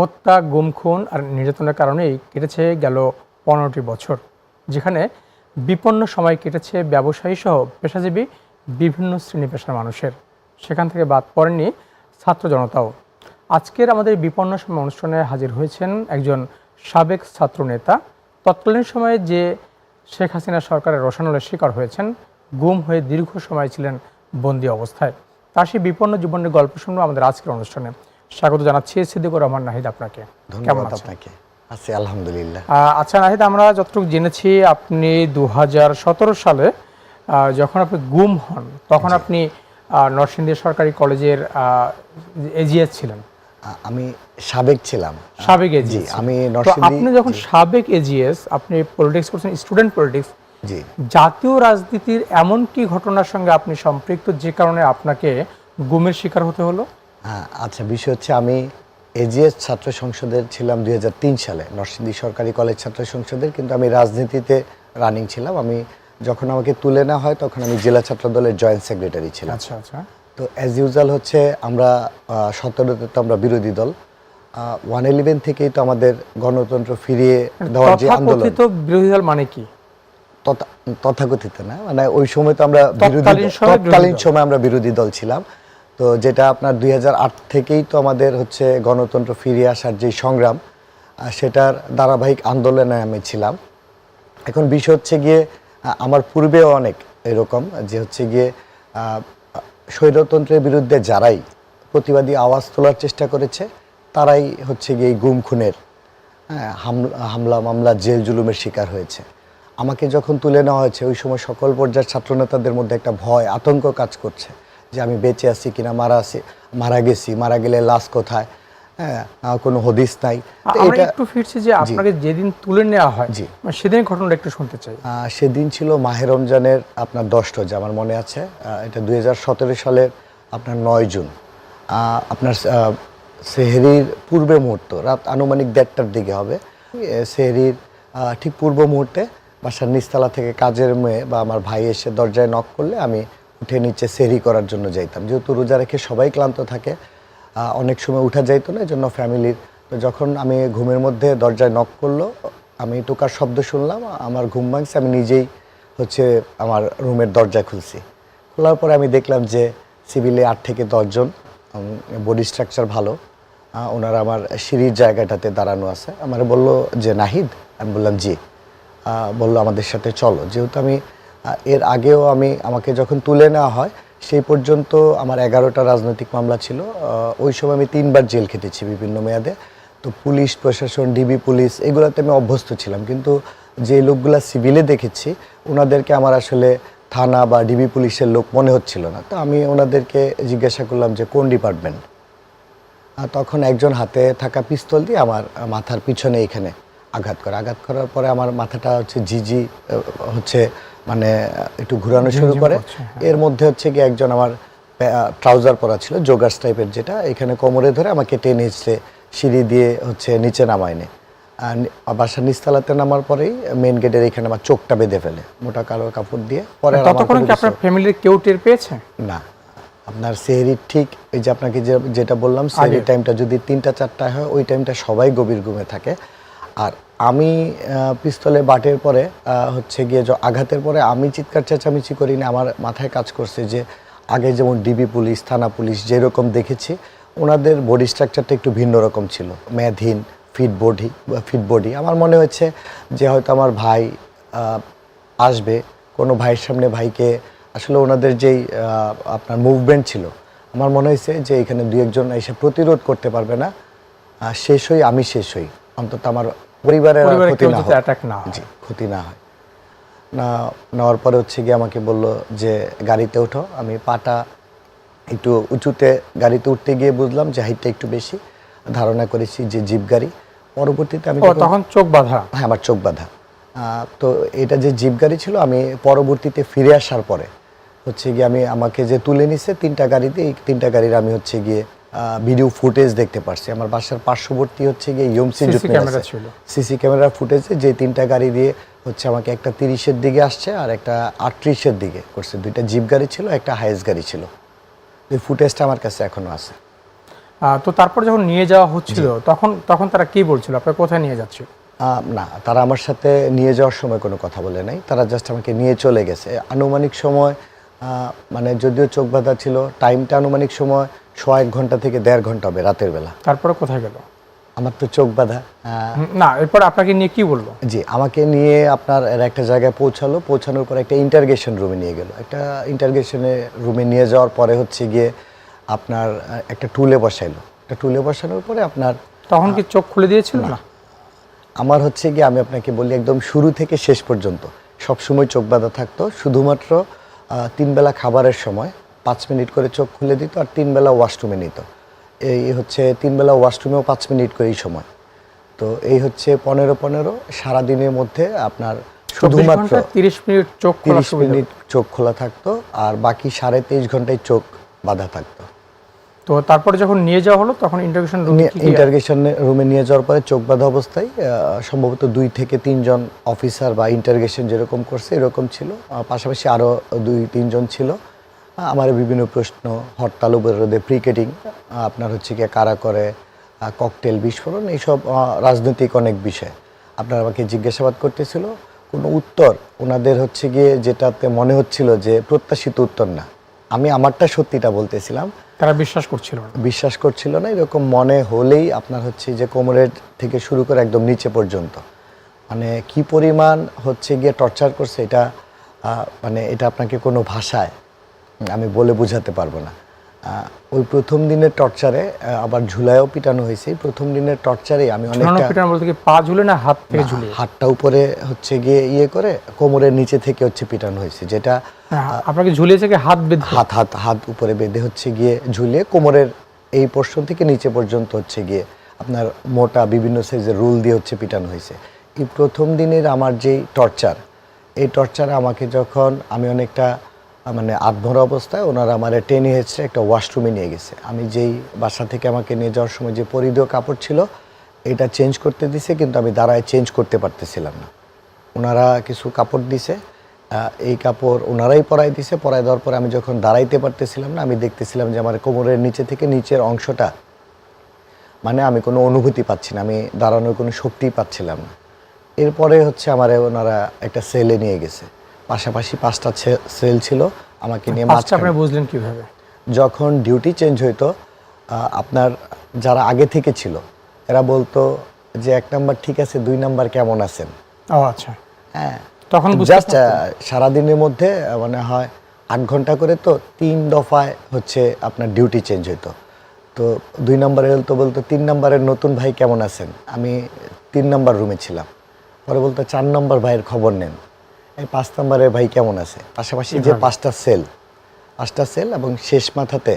হত্যা গুম খুন আর নির্যাতনের কারণেই কেটেছে গেল পনেরোটি বছর, যেখানে বিপন্ন সময় কেটেছে ব্যবসায়ী সহ পেশাজীবী বিভিন্ন শ্রেণি পেশার মানুষের। সেখান থেকে বাদ পড়েনি ছাত্র জনতাও। আজকের আমাদের বিপন্ন সময় অনুষ্ঠানে হাজির হয়েছেন একজন সাবেক ছাত্র নেতা। তৎকালীন সময়ে যে শেখ হাসিনা সরকারের রোশানলের শিকার হয়েছেন, গুম হয়ে দীর্ঘ সময় ছিলেন বন্দি অবস্থায়। তার সেই বিপন্ন জীবনের গল্প শুনব আমাদের আজকের অনুষ্ঠানে। স্বাগত জানাচ্ছি সিদ্দিকুর রহমান নাহিদ আপনাকে। কেমন আপনাকে। আছি আলহামদুলিল্লাহ। আচ্ছা নাহিদ আমরা যতটুকু জেনেছি আপনি দু সালে যখন আপনি গুম হন তখন আপনি নরসিংদী সরকারি কলেজের এজিএস ছিলেন। আমি সাবেক ছিলাম। সাবেক জি এজিএস। আমি আপনি যখন সাবেক এজিএস আপনি পলিটিক্স করছেন স্টুডেন্ট পলিটিক্স জি। জাতীয় রাজনীতির এমন কি ঘটনার সঙ্গে আপনি সম্পৃক্ত যে কারণে আপনাকে গুমের শিকার হতে হলো? আচ্ছা বিষয় হচ্ছে আমি এজিএস ছাত্র সংসদের ছিলাম দুই সালে। নরসিংদী সরকারি কলেজ ছাত্র সংসদের কিন্তু আমি রাজনীতিতে রানিং ছিলাম। আমি যখন আমাকে তুলে নেওয়া হয় তখন আমি জেলা ছাত্র দলের জয়েন্ট সেক্রেটারি ছিলাম। আচ্ছা আচ্ছা। তো অ্যাজ ইউজুয়াল হচ্ছে আমরা সতেরোতে তো আমরা বিরোধী দল। ওয়ান ইলেভেন থেকেই তো আমাদের গণতন্ত্র ফিরিয়ে দেওয়ার যে আন্দোলন। বিরোধী দল মানে কি? তথা- তথাকথিত না মানে ওই সময় তো আমরা বিরোধী তৎকালীন। সময় আমরা বিরোধী দল ছিলাম। তো যেটা আপনার দুই হাজার আট থেকেই তো আমাদের হচ্ছে গণতন্ত্র ফিরে আসার যে সংগ্রাম সেটার ধারাবাহিক আন্দোলনে আমি ছিলাম। এখন বিষয় হচ্ছে গিয়ে আমার পূর্বেও অনেক এরকম যে হচ্ছে গিয়ে স্বৈরতন্ত্রের বিরুদ্ধে যারাই প্রতিবাদী আওয়াজ তোলার চেষ্টা করেছে, তারাই হচ্ছে গিয়ে গুম খুনের হামলা মামলা জেল জুলুমের শিকার হয়েছে। আমাকে যখন তুলে নেওয়া হয়েছে, ওই সময় সকল পর্যায়ের ছাত্রনেতাদের মধ্যে একটা ভয়, আতঙ্ক কাজ করছে। যে আমি বেঁচে আছি কিনা মারা আছি মারা গেছি মারা গেলে লাশ কোথায়? হ্যাঁ কোনো হদিস নাই। আমরা এটা একটু ফিরছি যে আপনাকে যেদিন তুলে নেওয়া হয় জি। মানে সেদিন ঘটনাটা একটু শুনতে চাই। সেদিন ছিল মাহে রমজানের আপনার দশ রোজা আমার মনে আছে। এটা দুই হাজার সতেরো সালের আপনার নয় জুন। আপনার সেহরির পূর্বে মুহূর্ত রাত আনুমানিক দেড়টার দিকে হবে। সেহরির ঠিক পূর্ব মুহূর্তে বাসার নিচতলা থেকে কাজের মেয়ে বা আমার ভাই এসে দরজায় নক করলে আমি উঠে নিচে সেরি করার জন্য যাইতাম। যেহেতু রোজা রেখে সবাই ক্লান্ত থাকে অনেক সময় উঠা যাইতো না জন্য ফ্যামিলির যখন আমি ঘুমের মধ্যে দরজায় নক করল, আমি টোকার শব্দ শুনলাম, আমার ঘুম ভাঙছে, আমি নিজেই হচ্ছে আমার রুমের দরজা খুলছি। খোলার পরে আমি দেখলাম যে সিভিলে আট থেকে দশজন বডি স্ট্রাকচার ভালো ওনারা আমার সিঁড়ির জায়গাটাতে দাঁড়ানো আছে। আমার বলল যে, নাহিদ? আমি বললাম, জি। বলল, আমাদের সাথে চলো। যেহেতু আমি এর আগেও আমি, আমাকে যখন তুলে নেওয়া হয়, সেই পর্যন্ত আমার এগারোটা রাজনৈতিক মামলা ছিল। ওই সময় আমি তিনবার জেল খেটেছি বিভিন্ন মেয়াদে। তো পুলিশ, প্রশাসন, ডিবি পুলিশ, এগুলোতে আমি অভ্যস্ত ছিলাম। কিন্তু যে লোকগুলা সিভিলে দেখেছি, ওনাদেরকে আমার আসলে থানা বা ডিবি পুলিশের লোক মনে হচ্ছিল না। তো আমি ওনাদেরকে জিজ্ঞাসা করলাম যে, কোন ডিপার্টমেন্ট? তখন একজন হাতে থাকা পিস্তল দিয়ে আমার মাথার পিছনে এখানে আঘাত করে। আঘাত করার পরে আমার মাথাটা হচ্ছে জিজি হচ্ছে মানে একটু ঘুরানো শুরু করে। এর মধ্যে হচ্ছে কি একজন আমার ট্রাউজার পরা ছিল জোগার্স টাইপের যেটা এখানে কোমরে ধরে আমাকে টেনে হিচড়ে সিঁড়ি দিয়ে হচ্ছে নিচে নামায়নি বাসার নিচতলাতে নামার পরেই মেন গেটের এখানে আমার চোখটা বেঁধে ফেলে মোটা কালো কাপড় দিয়ে। পরে ততক্ষণ কি আপনার ফ্যামিলির কেউ টের পেয়েছে? না। আপনার সেহরির ঠিক ওই যে আপনাকে যে যেটা বললাম সেহরির টাইমটা যদি তিনটা চারটায় হয় ওই টাইমটা সবাই গভীর ঘুমে থাকে। আর আমি পিস্তলে বাটের পরে হচ্ছে গিয়ে আঘাতের পরে আমি চিৎকার চেঁচামেচি করি না আমার মাথায় কাজ করছে যে আগে যেমন ডিবি পুলিশ, থানা পুলিশ যেরকম দেখেছি, ওনাদের বডি স্ট্রাকচারটা একটু ভিন্ন রকম ছিল। মেধহীন ফিট বডি ফিট বডি আমার মনে হচ্ছে যে হয়তো আমার ভাই আসবে, কোনো ভাইয়ের সামনে ভাইকে, আসলে ওনাদের যেই আপনার মুভমেন্ট ছিল, আমার মনে হয়েছে যে এখানে দু একজন এসে প্রতিরোধ করতে পারবে না শেষ হই, আমি শেষ হই। অন্তত আমার পরিবারের ক্ষতি না হয়। অ্যাটাক না জি ক্ষতি না হয়। না নেওয়ার পরে হচ্ছে গিয়ে আমাকে বলল যে গাড়িতে ওঠো। আমি পাটা একটু উঁচুতে গাড়িতে উঠতে গিয়ে বুঝলাম যে হাইটটা একটু বেশি। ধারণা করেছি যে জিপ গাড়ি। পরবর্তীতে আমি তখন চোখ বাঁধা? হ্যাঁ আমার চোখ বাঁধা। তো এটা যে জিপ গাড়ি ছিল আমি পরবর্তীতে ফিরে আসার পরে হচ্ছে গিয়ে আমি আমাকে যে তুলে নিছে তিনটা গাড়িতে এই তিনটা গাড়ির আমি হচ্ছে গিয়ে ভিডিও ফুটেজ দেখতে পারছি। আমার বাসার পার্শ্ববর্তী হচ্ছে গিয়ে ইউমসি CC ক্যামেরা ছিল। সিসি ক্যামেরার ফুটেজে যে তিনটা গাড়ি দিয়ে হচ্ছে আমাকে একটা তিরিশের দিকে আসছে আর একটা আটত্রিশের দিকে করছে। দুইটা জিপ গাড়ি ছিল একটা হাইস গাড়ি ছিল। এই ফুটেজটা আমার কাছে এখনও আছে। তো তারপর যখন নিয়ে যাওয়া হচ্ছিল তখন তখন তারা কি বলছিল? আপনার কোথায় নিয়ে যাচ্ছে না তারা আমার সাথে নিয়ে যাওয়ার সময় কোনো কথা বলে নাই। তারা জাস্ট আমাকে নিয়ে চলে গেছে। আনুমানিক সময় মানে যদিও চোখ বাঁধা ছিল টাইমটা আনুমানিক সময় সোয়া এক ঘণ্টা থেকে দেড় ঘণ্টা হবে রাতের বেলা। তারপরে কোথায় গেল? আমার তো চোখ বাঁধা। না এরপর আপনাকে নিয়ে কি বলল? জি আমাকে নিয়ে আপনার একটা জায়গায় পৌঁছালো। পৌঁছানোর পর একটা ইন্টারগেশন রুমে নিয়ে গেল। একটা ইন্টারগেশনে রুমে নিয়ে যাওয়ার পরে হচ্ছে গিয়ে আপনার একটা টুলে বসাইলো। একটা টুলে বসানোর পরে আপনার তখন কি চোখ খুলে দিয়েছিল? না। আমার হচ্ছে গিয়ে আমি আপনাকে বলি একদম শুরু থেকে শেষ পর্যন্ত। সব সময় চোখ বাঁধা থাকতো। শুধুমাত্র আহ, তিন বেলা খাবারের সময় পাঁচ মিনিট করে চোখ খুলে দিত আর তিন বেলা ওয়াশরুমে নিত। এই হচ্ছে তিন বেলা ওয়াশরুমেও পাঁচ মিনিট করেই সময়। তো এই হচ্ছে পনেরো পনেরো সারাদিনের মধ্যে আপনার শুধুমাত্র তিরিশ মিনিট চোখ তিরিশ মিনিট চোখ খোলা থাকতো আর বাকি সাড়ে তেইশ ঘন্টায় চোখ বাঁধা থাকতো। তো তারপরে যখন নিয়ে যাওয়া হলো তখন ইন্টারভিউশন রুম ইন্টারগেশন রুমে নিয়ে যাওয়ার পরে চোখ বাঁধা অবস্থায় সম্ভবত দুই থেকে তিনজন অফিসার বা ইন্টারগেশন যেরকম করছে এরকম ছিল। পাশাপাশি আরও দুই তিনজন ছিল। আমার বিভিন্ন প্রশ্ন হরতাল অবরোধে ক্রিকেটিং আপনার হচ্ছে গিয়ে কারা করে ককটেল বিস্ফোরণ এইসব রাজনৈতিক অনেক বিষয়। আপনার আমাকে জিজ্ঞাসাবাদ করতেছিল কোনো উত্তর? ওনাদের হচ্ছে গিয়ে যেটাতে মনে হচ্ছিল যে প্রত্যাশিত উত্তর না। আমি আমারটা সত্যিটা বলতেছিলাম। তারা বিশ্বাস করছিল না। বিশ্বাস করছিল না এরকম মনে হলেই আপনার হচ্ছে যে কোমরের থেকে শুরু করে একদম নিচে পর্যন্ত। মানে কি পরিমাণ হচ্ছে গিয়ে টর্চার করছে এটা মানে এটা আপনাকে কোনো ভাষায় আমি বলে বোঝাতে পারব না। ওই প্রথম দিনের টর্চারে আবার ঝুলায়ও পিটানো হয়েছে। প্রথম দিনের টর্চারে আমি অনেকটা পিটানো বলতে কি পা ঝুলে না হাত থেকে ঝুলিয়ে? হাতটা উপরে হচ্ছে গিয়ে ইয়ে করে কোমরের নিচে থেকে হচ্ছে পিটানো হয়েছে যেটা হ্যাঁ, আপনাকে ঝুলিয়েছে কি হাত বেঁধে? হাত হাত হাত উপরে বেঁধে হচ্ছে গিয়ে ঝুলিয়ে কোমরের এই পোর্শন থেকে নিচে পর্যন্ত হচ্ছে গিয়ে আপনার মোটা বিভিন্ন সাইজের রুল দিয়ে হচ্ছে পিটানো হয়েছে। এই প্রথম দিনের আমার যেই টর্চার এই টর্চারে আমাকে যখন আমি অনেকটা মানে আধমরা অবস্থায় ওনারা আমার টেনে হেঁচড়ে একটা ওয়াশরুমে নিয়ে গেছে। আমি যেই বাসা থেকে আমাকে নিয়ে যাওয়ার সময় যে পরিধেয় কাপড় ছিল, এটা চেঞ্জ করতে দিছে, কিন্তু আমি দাঁড়ায় চেঞ্জ করতে পারতেছিলাম না। ওনারা কিছু কাপড় দিছে এই কাপড় ওনারাই পরাই দিছে। পরাই দেওয়ার পরে আমি যখন দাঁড়াইতে পারতেছিলাম না, আমি দেখতেছিলাম যে আমার কোমরের নিচে থেকে নিচের অংশটা মানে আমি কোনো অনুভূতি পাচ্ছি না, আমি দাঁড়ানোর কোনো শক্তিই পাচ্ছিলাম না। এরপরে হচ্ছে আমার ওনারা একটা সেলে নিয়ে গেছে। পাশাপাশি পাঁচটা সেল ছিল। আমাকে নিয়ে পাঁচটা আপনি বুঝলেন কীভাবে? যখন ডিউটি চেঞ্জ হইতো আপনার যারা আগে থেকে ছিল এরা বলতো যে এক নাম্বার ঠিক আছে দুই নাম্বার কেমন আছেন? ও আচ্ছা। হ্যাঁ। তখন জাস্ট সারাদিনের মধ্যে মানে হয় আট ঘণ্টা করে তো তিন দফায় হচ্ছে আপনার ডিউটি চেঞ্জ হইতো। তো দুই নম্বরে তো বলতো তিন নম্বরের নতুন ভাই কেমন আছেন? আমি তিন নম্বর রুমে ছিলাম। পরে বলতো চার নম্বর ভাইয়ের খবর নেন। এই পাঁচ নম্বরের ভাই কেমন আছে? পাশাপাশি যে পাঁচটা সেল পাঁচটা সেল এবং শেষ মাথাতে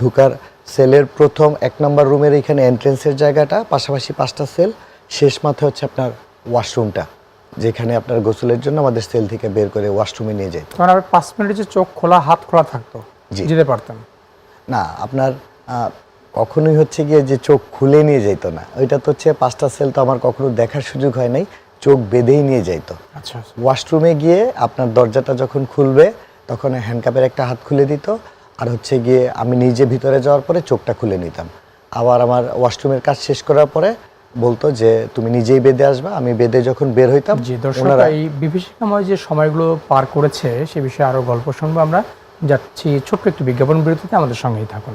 ঢুকার সেলের প্রথম এক নম্বর রুমের এখানে এন্ট্রেন্সের জায়গাটা পাশাপাশি পাঁচটা সেল শেষ মাথায় হচ্ছে আপনার ওয়াশরুমটা যেখানে আপনার গোসলের জন্য আমাদের সেল থেকে বের করে ওয়াশরুমে নিয়ে যেত। তখন আপনি পাঁচ মিনিটে যে চোখ খোলা হাত খোলা থাকতো। যেতে পারতাম না আপনার কখনোই হচ্ছে গিয়ে যে চোখ খুলে নিয়ে যেত না ওইটা তো হচ্ছে পাঁচটা সেল তো আমার কখনো দেখার সুযোগ হয় নাই। চোখ বেঁধেই নিয়ে যাইতো। আচ্ছা আচ্ছা। ওয়াশরুমে গিয়ে আপনার দরজাটা যখন খুলবে তখন হ্যান্ডকাপের একটা হাত খুলে দিত। আর হচ্ছে গিয়ে আমি নিজে ভিতরে যাওয়ার পরে চোখটা খুলে নিতাম। আবার আমার ওয়াশরুমের কাজ শেষ করার পরে বলতো যে তুমি নিজেই বেঁধে আসবা। আমি বেঁধে যখন বের হইতাম জি দর্শক এই বিভীষিকাময় যে সময়গুলো পার করেছে সে বিষয়ে আরও গল্প শুনব আমরা। যাচ্ছি ছোট্ট একটি বিজ্ঞাপন বিরতিতে আমাদের সঙ্গেই থাকুন।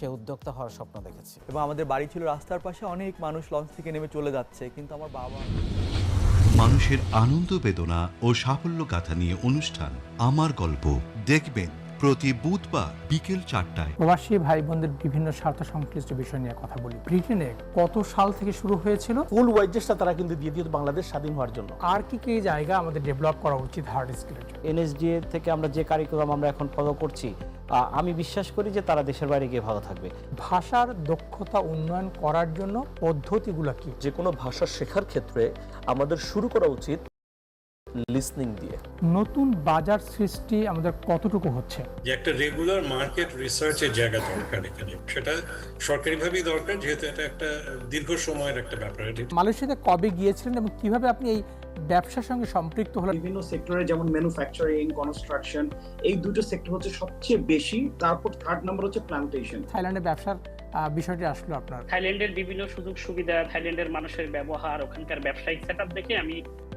সে উদ্যোক্তা হওয়ার স্বপ্ন দেখেছে। এবং আমাদের বাড়ি ছিল রাস্তার পাশে অনেক মানুষ লঞ্চ থেকে নেমে চলে যাচ্ছে কিন্তু আমার বাবা মানুষের আনন্দ বেদনা ও সাফল্য গাথা নিয়ে অনুষ্ঠান। আমার গল্প দেখবেন। প্রতি বুধবার বিকেল চারটায়। প্রবাসী ভাই বোনদের বিভিন্ন স্বার্থ সংশ্লিষ্ট বিষয় নিয়ে কথা বলি। ব্রিটেনে কত সাল থেকে শুরু হয়েছিল? ফুল ওয়াইজেসটা তারা কিন্তু দিয়ে দিত বাংলাদেশ স্বাধীন হওয়ার জন্য। আর কি কি জায়গা আমাদের ডেভেলপ করা উচিত হার্ড স্কিলের জন্য? এনএসডিএ থেকে আমরা যে কারিকুলাম আমরা এখন ফলো করছি আহ, আমি বিশ্বাস করি যে তারা দেশের বাইরে গিয়ে ভালো থাকবে। ভাষার দক্ষতা উন্নয়ন করার জন্য পদ্ধতিগুলো কি? যে কোনো ভাষা শেখার ক্ষেত্রে আমাদের শুরু করা উচিত লিসনিং দিয়ে। নতুন বাজার সৃষ্টি আমাদের কতটুকু হচ্ছে? যে একটা রেগুলার মার্কেট রিসার্চের জায়গা দরকার এখানে। সেটা সরকারিভাবেই দরকার যেহেতু এটা একটা দীর্ঘ সময়ের একটা ব্যাপার। মালয়েশিয়াতে কবে গিয়েছিলেন এবং কীভাবে আপনি এই ব্যবসার সঙ্গে সম্পৃক্ত হলেন? বিভিন্ন সেক্টরে যেমন ম্যানুফ্যাকচারিং কনস্ট্রাকশন এই দুটো সেক্টর হচ্ছে সবচেয়ে বেশি। তারপর থার্ড নাম্বার হচ্ছে প্লান্টেশন থাইল্যান্ডে ব্যবসার আহ, বিষয়টি আসলো আপনার। থাইল্যান্ডের বিভিন্ন সুযোগ সুবিধা থাইল্যান্ডের মানুষের ব্যবহার ওখানকার ব্যবসায়িক সেট দেখে আমি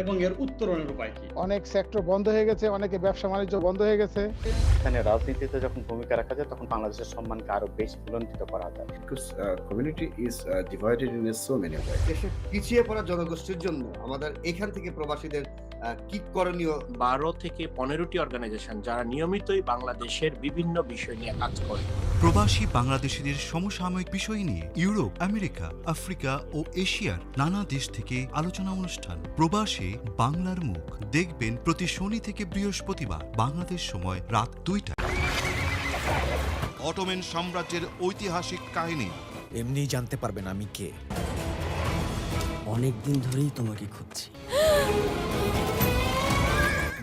এবং এর উত্তরণের উপায় কি? অনেক সেক্টর বন্ধ হয়ে গেছে অনেকে ব্যবসা বাণিজ্য বন্ধ হয়ে গেছে। এখানে রাজনীতিতে যখন ভূমিকা রাখা যায় তখন বাংলাদেশের সম্মানকে আরও বেশি বুলন্দিত করা যায়। Community is divided in so many দেশের পিছিয়ে পড়া জনগোষ্ঠীর জন্য আমাদের এখান থেকে প্রবাসীদের কি করণীয় বারো থেকে পনেরোটি অর্গানাইজেশন যারা নিয়মিতই বাংলাদেশের বিভিন্ন বিষয় নিয়ে কাজ করে। প্রবাসী বাংলাদেশিদের সমসাময়িক বিষয় নিয়ে ইউরোপ আমেরিকা আফ্রিকা ও এশিয়ার নানা দেশ থেকে আলোচনা অনুষ্ঠান। প্রবাসে বাংলার মুখ দেখবেন প্রতি শনি থেকে বৃহস্পতিবার বাংলাদেশ সময় রাত দুইটা। অটোমেন সাম্রাজ্যের ঐতিহাসিক কাহিনী। এমনিই জানতে পারবেন আমি কে। অনেকদিন ধরেই তোমাকে খুঁজছি।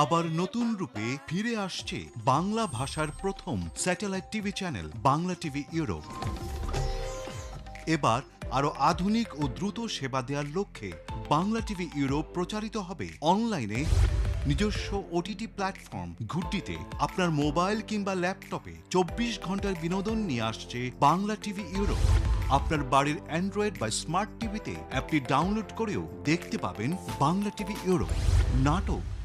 আবার নতুন রূপে ফিরে আসছে বাংলা ভাষার প্রথম satellite TV channel, Bangla TV Europe. এবার আরও আধুনিক ও দ্রুত সেবা দেওয়ার লক্ষ্যে বাংলা টিভি ইউরোপ প্রচারিত হবে অনলাইনে নিজস্ব ওটিটি প্ল্যাটফর্ম ঘুড্ডিতে আপনার মোবাইল কিংবা ল্যাপটপে চব্বিশ ঘণ্টার বিনোদন নিয়ে আসছে বাংলা টিভি ইউরোপ। আপনার বাড়ির অ্যান্ড্রয়েড বা স্মার্ট টিভিতে অ্যাপটি ডাউনলোড করেও দেখতে পাবেন বাংলা টিভি ইউরোপ। নাটক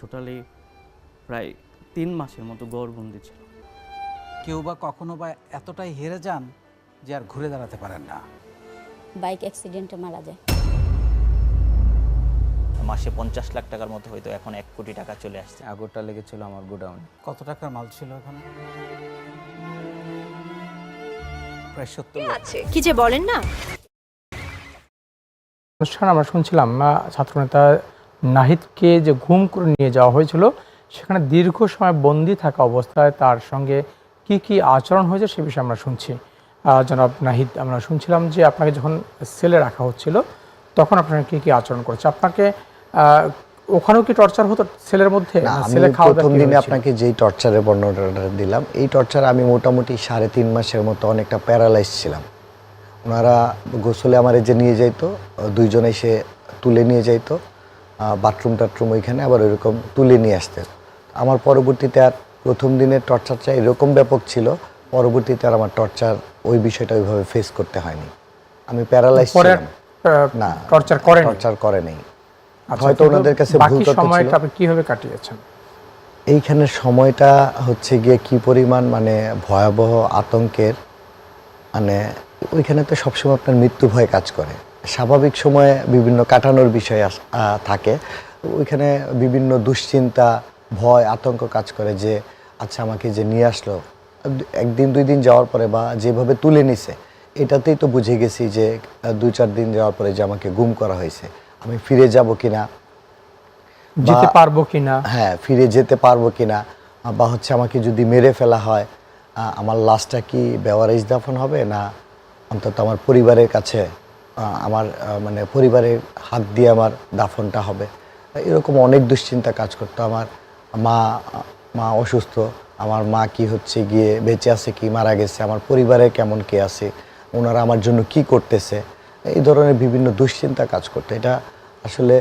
টোটালি প্রায় তিন মাসের মতো গড়বন্দি ছিল। কেউ বা কখনো বা এতটাই হেরে যান যে আর ঘুরে দাঁড়াতে পারেন না। বাইক অ্যাক্সিডেন্টে মারা যায়। মাসে পঞ্চাশ লাখ টাকার মতো হয়তো এখন এক কোটি টাকা চলে আসছে। আগরটা লেগেছিল আমার গোডাউন। কত টাকার মাল ছিল ওখানে প্রায় সত্তর লাখ। কি যে বলেন না। অনুষ্ঠান আমরা শুনছিলাম ছাত্রনেতা নাহিদকে যে ঘুম করে নিয়ে যাওয়া হয়েছিল সেখানে দীর্ঘ সময় বন্দি থাকা অবস্থায় তার সঙ্গে কি কি আচরণ হয়েছে সে বিষয়ে আমরা শুনছি। জনাব নাহিদ আমরা শুনছিলাম যে আপনাকে যখন সেলে রাখা হচ্ছিল তখন আপনাকে কি কি আচরণ করেছে? আপনাকে ওখানেও কি টর্চার হতো সেলের মধ্যে? সেলে খাওয়া প্রথম দিনে আপনাকে যেই টর্চারের বর্ণনাটা দিলাম এই টর্চার আমি মোটামুটি সাড়ে তিন মাসের মতো অনেকটা প্যারালাইজ ছিলাম। ওনারা গোসলে আমার যে নিয়ে যাইতো দুইজনে এসে তুলে নিয়ে যাইতো বাথরুম টাথরুম ওইখানে আবার ওইরকম তুলে নিয়ে আসতে। আমার পরবর্তীতে আর প্রথম দিনের টর্চারটা এরকম ব্যাপক ছিল পরবর্তীতে আর আমার টর্চার ওই বিষয়টা ওইভাবে ফেস করতে হয়নি। আমি প্যারালাইজ না টর্চার করেন? টর্চার করে নেই হয়তো ওনাদের কাছে ভুল তথ্য সময়টা আপনি কীভাবে কাটিয়েছেন? এইখানে সময়টা হচ্ছে গিয়ে কি পরিমাণ মানে ভয়াবহ আতঙ্কের মানে ওইখানে তো সবসময় আপনার মৃত্যু ভয় কাজ করে। স্বাভাবিক সময়ে বিভিন্ন কাটানোর বিষয় থাকে। ওইখানে বিভিন্ন দুশ্চিন্তা ভয় আতঙ্ক কাজ করে যে আচ্ছা আমাকে যে নিয়ে আসলো একদিন দুই দিন যাওয়ার পরে বা যেভাবে তুলে নিছে এটাতেই তো বুঝে গেছি যে দুই চার দিন যাওয়ার পরে যে আমাকে গুম করা হয়েছে আমি ফিরে যাব কিনা? যেতে পারব কিনা? হ্যাঁ ফিরে যেতে পারব কিনা? বা হচ্ছে আমাকে যদি মেরে ফেলা হয় আমার লাশটা কি বেওয়ারিজ দাফন হবে না অন্তত আমার পরিবারের কাছে আমার মানে পরিবারের হাত দিয়ে আমার দাফনটা হবে। এরকম অনেক দুশ্চিন্তা কাজ করতো আমার। মা মা অসুস্থ আমার মা কি হচ্ছে গিয়ে বেঁচে আছে কি মারা গেছে আমার পরিবারে কেমন কে আছে ওনারা আমার জন্য কি করতেছে এই ধরনের বিভিন্ন দুশ্চিন্তা কাজ করতো। এটা আসলে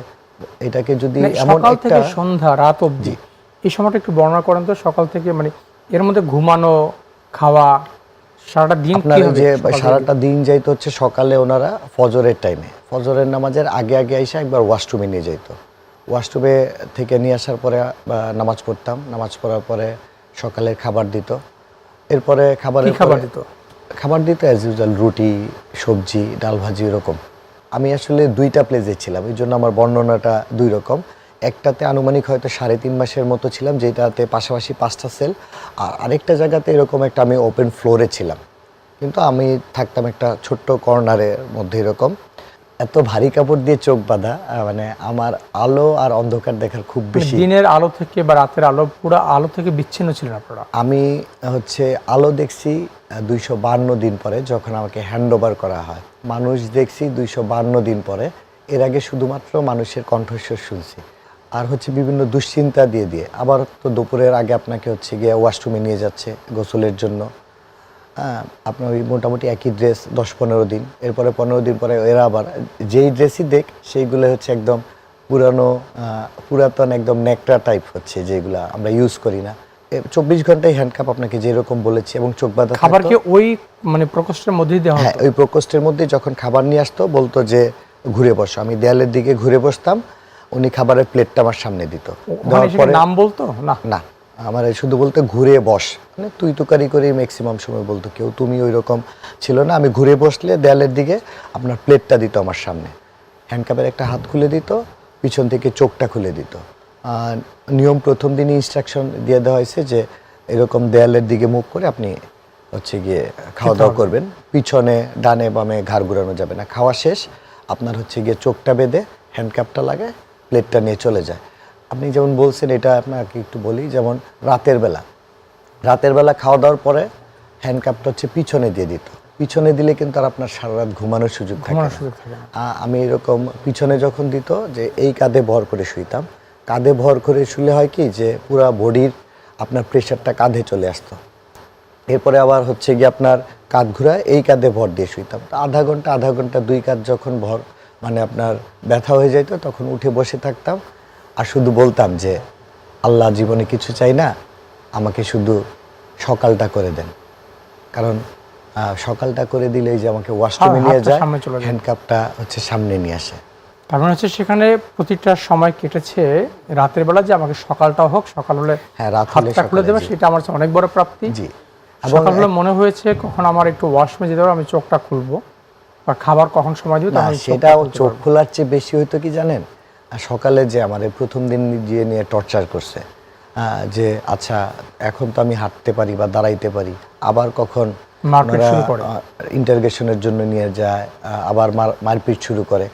এটাকে যদি মানে এমন একটা সন্ধ্যা রাত অবধি। এই সময়টা একটু বর্ণনা করেন তো সকাল থেকে মানে এর মধ্যে ঘুমানো খাওয়া সারাটা দিন যে? সারাটা দিন যাইতো হচ্ছে সকালে ওনারা ফজরের টাইমে ফজরের নামাজের আগে আগে এসে একবার ওয়াশরুমে নিয়ে যাইতো। ওয়াশরুমে থেকে নিয়ে আসার পরে নামাজ পড়তাম। নামাজ পড়ার পরে সকালের খাবার দিত। এরপরে খাবারের খাবার দিত? খাবার দিত অ্যাজ ইউজুয়াল রুটি সবজি ডাল ভাজি এরকম। আমি আসলে দুইটা প্লেসে ছিলাম এই জন্য আমার বর্ণনাটা দুই রকম। একটাতে আনুমানিক হয়তো সাড়ে তিন মাসের মতো ছিলাম যেটাতে পাশাপাশি পাঁচটা সেল। আর আরেকটা জায়গাতে এরকম একটা আমি ওপেন ফ্লোরে ছিলাম। কিন্তু আমি থাকতাম একটা ছোট্ট কর্নারের মধ্যে এরকম। এত ভারী কাপড় দিয়ে চোখ বাঁধা মানে আমার আলো আর অন্ধকার দেখার খুব মানে বেশি। দিনের আলো থেকে বা রাতের আলো পুরো আলো থেকে বিচ্ছিন্ন ছিলেন আপনারা? আমি হচ্ছে আলো দেখছি দুইশো বান্ন দিন পরে যখন আমাকে হ্যান্ড ওভার করা হয়। মানুষ দেখছি দুইশো বান্ন দিন পরে। এর আগে শুধুমাত্র মানুষের কণ্ঠস্বর শুনছি। আর হচ্ছে বিভিন্ন দুশ্চিন্তা দিয়ে দিয়ে। আবার তো দুপুরের আগে আপনাকে হচ্ছে গিয়ে ওয়াশরুমে নিয়ে যাচ্ছে গোসলের জন্য। হ্যাঁ আপনার ওই মোটামুটি একই ড্রেস দশ পনেরো দিন। এরপরে পনেরো দিন পরে এরা আবার যেই ড্রেসই দেখ সেইগুলো হচ্ছে একদম পুরানো পুরাতন একদম নেকটা টাইপ হচ্ছে যেগুলো আমরা ইউজ করি না। চব্বিশ ঘন্টায় হ্যান্ডকাপ আপনাকে যেরকম বলেছি এবং চোখ বাঁধা খাবার কি ওই মানে প্রকোষ্ঠের মধ্যেই দেওয়া হ্যাঁ ওই প্রকোষ্ঠের মধ্যে যখন খাবার নিয়ে আসতো বলতো যে ঘুরে বসো। আমি দেয়ালের দিকে ঘুরে বসতাম উনি খাবারের প্লেটটা আমার সামনে দিত। পরে নাম বলতো? না। না আমার শুধু বলতে ঘুরে বস। মানে তুই তুকারি করে ম্যাক্সিমাম সময় বলতো কেউ তুমি ওই রকম ছিল না। আমি ঘুরে বসলে দেয়ালের দিকে আপনার প্লেটটা দিত আমার সামনে। হ্যান্ডকাপের একটা হাত খুলে দিত পিছন থেকে চোখটা খুলে দিত। আর নিয়ম প্রথম দিনই ইনস্ট্রাকশন দিয়ে দেওয়া হয়েছে যে এরকম দেয়ালের দিকে মুখ করে আপনি হচ্ছে গিয়ে খাওয়া দাওয়া করবেন। পিছনে ডানে বামে ঘাড় ঘুরানো যাবে না। খাওয়া শেষ আপনার হচ্ছে গিয়ে চোখটা বেঁধে হ্যান্ডকাপটা লাগে প্লেটটা নিয়ে চলে যায়। আপনি যেমন বলছেন এটা আপনাকে একটু বলি যেমন রাতের বেলা। রাতের বেলা খাওয়া দাওয়ার পরে হ্যান্ডকাপটা হচ্ছে পিছনে দিয়ে দিত। পিছনে দিলে কিন্তু আর আপনার সারা রাত ঘুমানোর সুযোগ থাকে আমি এরকম পিছনে যখন দিত যে এই কাঁধে ভর করে শুইতাম কাঁধে ভর করে শুলে হয় কি যে পুরা বডির আপনার প্রেশারটা কাঁধে চলে আসতো। এরপরে আবার হচ্ছে গিয়ে আপনার কাঁধ ঘুরায় এই কাঁধে ভর দিয়ে শুইতাম। তো আধা ঘণ্টা আধা ঘণ্টা দুই কাঁধ যখন ভর মানে আপনার ব্যথা হয়ে যেত তখন উঠে বসে থাকতাম। আর শুধু বলতাম যে আল্লাহ জীবনে কিছু চাই না আমাকে শুধু সকালটা করে দেন। কারণ সকালটা করে দিলে এই যে আমাকে ওয়াশরুমে নিয়ে যায় হ্যান্ডকাপটা হচ্ছে সামনে নিয়ে আসে। তার মানে হচ্ছে সেখানে প্রতিটা সময় কেটেছে রাতের বেলা যে আমাকে সকালটাও হোক সকাল হলে হ্যাঁ, রাত হাতটা খুলে দেবে সেটা আমার অনেক বড় প্রাপ্তি। জি। সকাল হলে মনে হয়েছে কখন আমার একটু ওয়াশরুমে যেতে হবে আমি চোখটা খুলবো। বা খাবার কখন সময় দিব সেটাও চোখ খোলার চেয়ে বেশি হইতো কি জানেন? আর সকালে যে আমার এই প্রথম দিন গিয়ে নিয়ে টর্চার করছে যে আচ্ছা এখন তো আমি হাঁটতে পারি বা দাঁড়াইতে পারি আবার কখন ইন্টারগেশনের জন্য নিয়ে যায় আবার মারপিট শুরু করে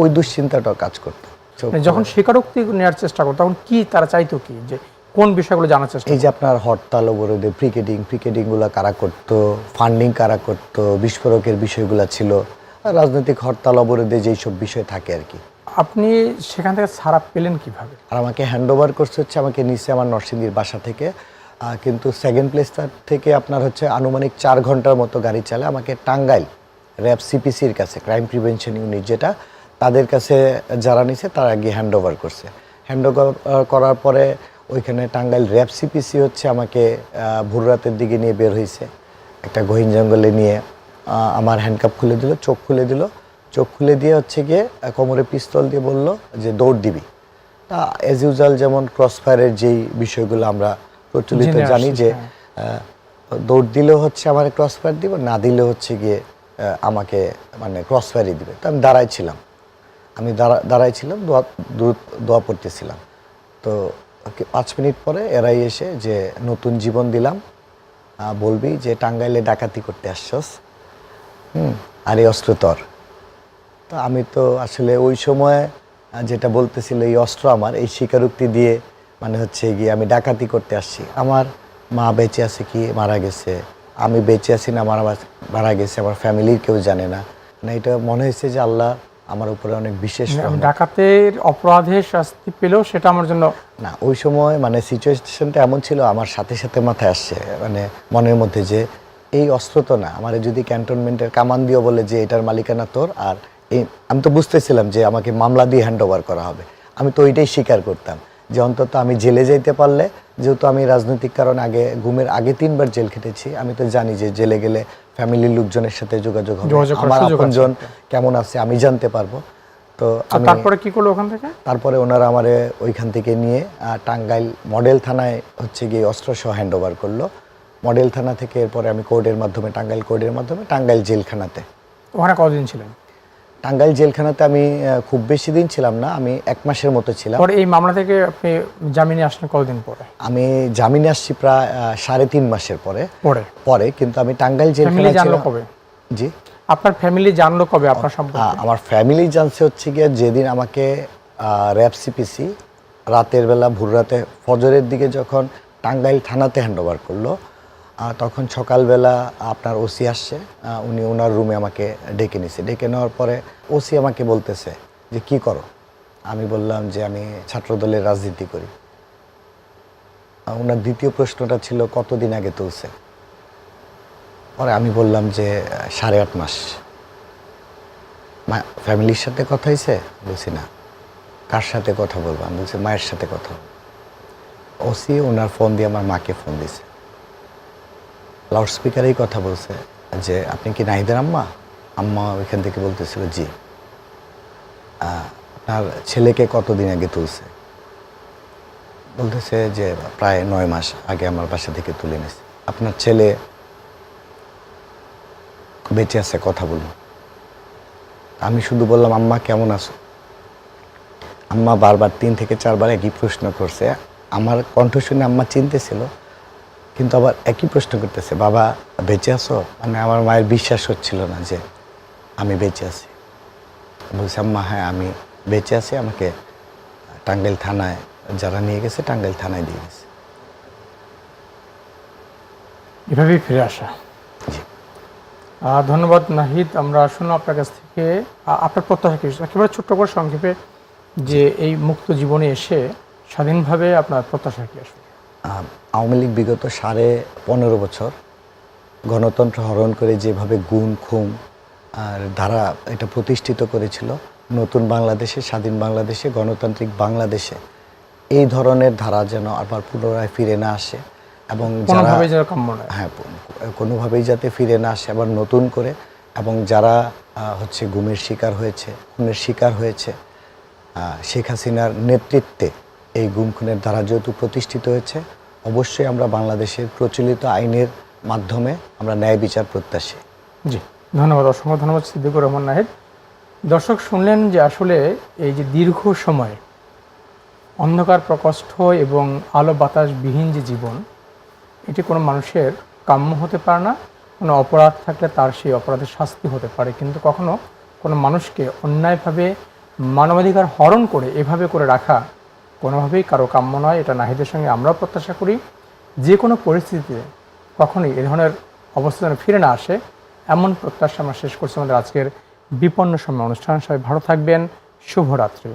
ওই দুশ্চিন্তাটাও কাজ করতো। মানে যখন স্বীকারোক্তি নেওয়ার চেষ্টা করতো তখন কি তারা চাইতো কি? যে কোন বিষয়গুলো জানার চেষ্টা এই যে আপনার হরতাল অবরোধে ক্রিকেটিং ক্রিকেটিংগুলো কারা করতো ফান্ডিং কারা করতো বিস্ফোরকের বিষয়গুলো ছিল রাজনৈতিক হরতাল অবরোধে যেই সব বিষয় থাকে আর কি। আপনি সেখান থেকে ছাড়া পেলেন কীভাবে? আর আমাকে হ্যান্ড ওভার করছে হচ্ছে আমাকে নিচে আমার নরসিংদীর বাসা থেকে কিন্তু সেকেন্ড প্লেসটার থেকে আপনার হচ্ছে আনুমানিক চার ঘণ্টার মতো গাড়ি চালে আমাকে টাঙ্গাইল র্যাব সিপিসির কাছে ক্রাইম প্রিভেনশন ইউনিট যেটা তাদের কাছে যারা নিছে তারা গিয়ে হ্যান্ড ওভার করছে। হ্যান্ড ওভার করার পরে ওইখানে টাঙ্গাইল র্যাব সিপিসি হচ্ছে আমাকে আহ, ভোর রাতের দিকে নিয়ে বের হয়েছে একটা গহীন জঙ্গলে নিয়ে। আমার হ্যান্ডকাপ খুলে দিল চোখ খুলে দিল। চোখ খুলে দিয়ে হচ্ছে গিয়ে কোমরে পিস্তল দিয়ে বলল যে দৌড় দিবি। তা এজ ইউজাল যেমন ক্রস ফায়ারের যেই বিষয়গুলো আমরা প্রচলিত জানি যে হ্যাঁ। দৌড় দিলেও হচ্ছে আমার ক্রস ফায়ার দিব না দিলে হচ্ছে গিয়ে আমাকে মানে ক্রস ফায়ারই দিবে। তো আমি দাঁড়াই ছিলাম। আমি দাঁড়া দাঁড়াই ছিলাম দোয়া দোয়া পড়তেছিলাম। তো পাঁচ মিনিট পরে এরাই এসে যে নতুন জীবন দিলাম। বলবি যে টাঙ্গাইলে ডাকাতি করতে আসছস। আর এই অস্ত্র তোর তো আমি তো আসলে ওই সময় যেটা বলতেছিল এই অস্ত্র আমার এই স্বীকারোক্তি দিয়ে মানে হচ্ছে গিয়ে আমি ডাকাতি করতে আসছি। আমার মা বেঁচে আছে কি মারা গেছে। আমি বেঁচে আছি না মারা মারা গেছে আমার ফ্যামিলির কেউ জানে না। মানে এটা মনে হয়েছে যে আল্লাহ আমার উপরে অনেক বিশেষ। ডাকাতের অপরাধের শাস্তি পেলেও সেটা আমার জন্য না ওই সময় মানে সিচুয়েশনটা এমন ছিল আমার সাথে সাথে মাথায় আসছে। মানে মনের মধ্যে যে এই অস্ত্র তো না আমার যদি ক্যান্টনমেন্টের কামান দিও বলে যে এটার মালিকানা তোর আর এই আমি তো বুঝতেছিলাম যে আমাকে মামলা দিয়ে হ্যান্ড ওভার করা হবে। আমি তো ওইটাই স্বীকার করতাম যে অন্তত আমি জেলে যেতে পারলে যেহেতু আমি রাজনৈতিক কারণে আগে ঘুমের আগে তিনবার জেল খেটেছি আমি তো জানি যে জেলে গেলে ফ্যামিলির লোকজনের সাথে যোগাযোগ হবে। আমার আপনজন কেমন আছে আমি জানতে পারব। তো তারপরে কি করল ওখান থেকে? তারপরে ওনারা আমারে ওইখান থেকে নিয়ে টাঙ্গাইল মডেল থানায় হচ্ছে গিয়ে অস্ত্রসহ হ্যান্ড ওভার করল। মডেল থানা থেকে এরপরে আমি কোর্টের মাধ্যমে টাঙ্গাইল কোর্টের মাধ্যমে টাঙ্গাইল জেলখানাতে। ওখানে কতদিন ছিলেন? টাঙ্গাইল জেলখানাতে আমি খুব বেশি দিন ছিলাম না আমি এক মাসের মতো ছিলাম। পরে এই মামলা থেকে আপনি জামিনে আসলেন কতদিন পরে? আমি জামিনে আসছি প্রায় সাড়ে তিন মাসের পরে। পরে? পরে কিন্তু আমি টাঙ্গাইল জেলখানায় জানলো ছিলাম। কবে? জি? আপনার ফ্যামিলি জানলো কবে আপনার সম্পর্কে? আমার ফ্যামিলি জানছে হচ্ছে গিয়ে যেদিন আমাকে র্যাব সিপিসি রাতের বেলা ভোর রাতে ফজরের দিকে যখন টাঙ্গাইল থানাতে হ্যান্ড ওভার করল তখন সকালবেলা আপনার ওসি আসছে। উনি ওনার রুমে আমাকে ডেকে নিছে। ডেকে নেওয়ার পরে ওসি আমাকে বলতেছে যে, কি করো? আমি বললাম যে, আমি ছাত্রদলের রাজনীতি করি। ওনার দ্বিতীয় প্রশ্নটা ছিল, কতদিন আগে তুলছে? পরে আমি বললাম যে, সাড়ে আট মাস। মা ফ্যামিলির সাথে কথা হয়েছে বলছি, না। কার সাথে কথা বলব? আমি বলছি, মায়ের সাথে কথা ওসি ওনার ফোন দিয়ে আমার মাকে ফোন দিছে। লাউড স্পিকারেই কথা বলছে যে, আপনি কি নাহিদের আম্মা? আম্মা ওইখান থেকে বলতেছিল, জি। আপনার ছেলেকে কতদিন আগে তুলছে? বলতেছে যে, প্রায় নয় মাস আগে আমার বাসা থেকে তুলে নিছে আপনার ছেলে বেঁচে আছে, কথা বলুন। আমি শুধু বললাম, আম্মা, কেমন আছো? আম্মা বারবার তিন থেকে চারবার একই প্রশ্ন করছে। আমার কণ্ঠ শুনে আম্মা চিনতেছিল কিন্তু আবার একই প্রশ্ন করতেছে বাবা বেঁচে আছো? মানে আমার মায়ের বিশ্বাস হচ্ছিল না যে আমি বেঁচে আছি। বলছে আম্মা হ্যাঁ আমি বেঁচে আছি আমাকে টাঙ্গাইল থানায় যারা নিয়ে গেছে টাঙ্গাইল থানায় দিয়ে গেছে। এভাবেই ফিরে আসা। ধন্যবাদ নাহিদ। আমরা শুনলাম আপনার কাছ থেকে আপনার প্রত্যাশা কি? একেবারে ছোট্ট করে সংক্ষেপে যে এই মুক্ত জীবনে এসে স্বাধীনভাবে আপনার প্রত্যাশা কি আসবে? আওয়ামী লীগ বিগত সাড়ে পনেরো বছর গণতন্ত্র হরণ করে যেভাবে গুণ খুম আর ধারা এটা প্রতিষ্ঠিত করেছিল নতুন বাংলাদেশে স্বাধীন বাংলাদেশে গণতান্ত্রিক বাংলাদেশে এই ধরনের ধারা যেন আবার পুনরায় ফিরে না আসে এবং যারা হ্যাঁ। কোনোভাবেই যাতে ফিরে না আসে আবার নতুন করে এবং যারা হচ্ছে গুমের শিকার হয়েছে খুনের শিকার হয়েছে শেখ হাসিনার নেতৃত্বে এই গুম খুনের ধারা যেহেতু প্রতিষ্ঠিত হয়েছে অবশ্যই আমরা বাংলাদেশের প্রচলিত আইনের মাধ্যমে আমরা ন্যায় বিচার প্রত্যাশী। জি, ধন্যবাদ। অসংখ্য ধন্যবাদ সিদ্দিকুর রহমান নাহিদ। দর্শক, শুনলেন যে আসলে এই যে দীর্ঘ সময়, অন্ধকার প্রকোষ্ঠ এবং আলো বাতাসবিহীন যে জীবন, এটি কোনো মানুষের কাম্য হতে পারে না, কোনো অপরাধ থাকলে তার সেই অপরাধের শাস্তি হতে পারে। কিন্তু কখনো কোনো মানুষকে অন্যায়ভাবে মানবাধিকার হরণ করে এভাবে করে রাখা কোনোভাবেই কারও কাম্য নয়, এটা নাহিদের সঙ্গে আমরাও প্রত্যাশা করি। যে কোনো পরিস্থিতিতে কখনই এ ধরনের অবস্থা ফিরে না আসে, এমন প্রত্যাশা আমরা শেষ করছি আমাদের আজকের বিপন্ন সময় অনুষ্ঠান। সবাই ভালো থাকবেন। শুভরাত্রি।